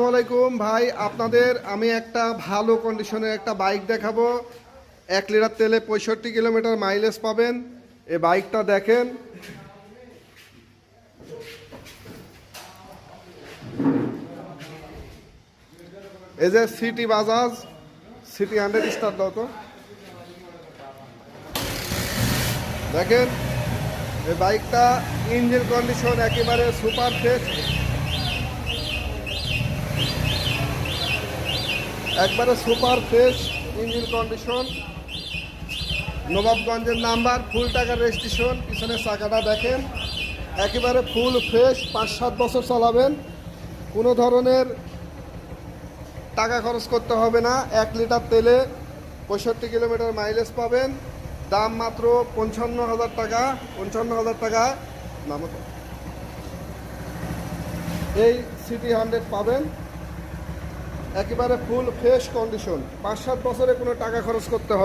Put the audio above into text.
আসসালামাইকুম ভাই, আপনাদের আমি একটা ভালো কন্ডিশনের একটা বাইক দেখাবো। এক লিটার তেলে পঁয়ষট্টি কিলোমিটার মাইলেজ পাবেন। এ বাইকটা দেখেন। এই যে CT Bajaj CT hundred star দাও তো। দেখেন, এই বাইকটা ইঞ্জিন কন্ডিশন একেবারে সুপার ফ্রেশ একবারে সুপার ফ্রেশ ইঞ্জিন কন্ডিশন। নবাবগঞ্জের নাম্বার, ফুল টাকার রেজিস্ট্রেশন, পিছনে চাকাটা দেখেন। একেবারে ফুল ফ্রেশ, পাঁচ সাত বছর চালাবেন। কোনো ধরনের টাকা খরচ করতে হবে না। এক লিটার তেলে পঁয়ষট্টি কিলোমিটার মাইলেজ পাবেন। দাম মাত্র পঞ্চান্ন হাজার টাকা, পঞ্চান্ন হাজার টাকা। নাম এই সিটি হান্ড্রেড পাবেন। একেবারে ফুল ফ্রেশ কন্ডিশন পাঁচ সাত বছরে কোনো টাকা খরচ করতে হবে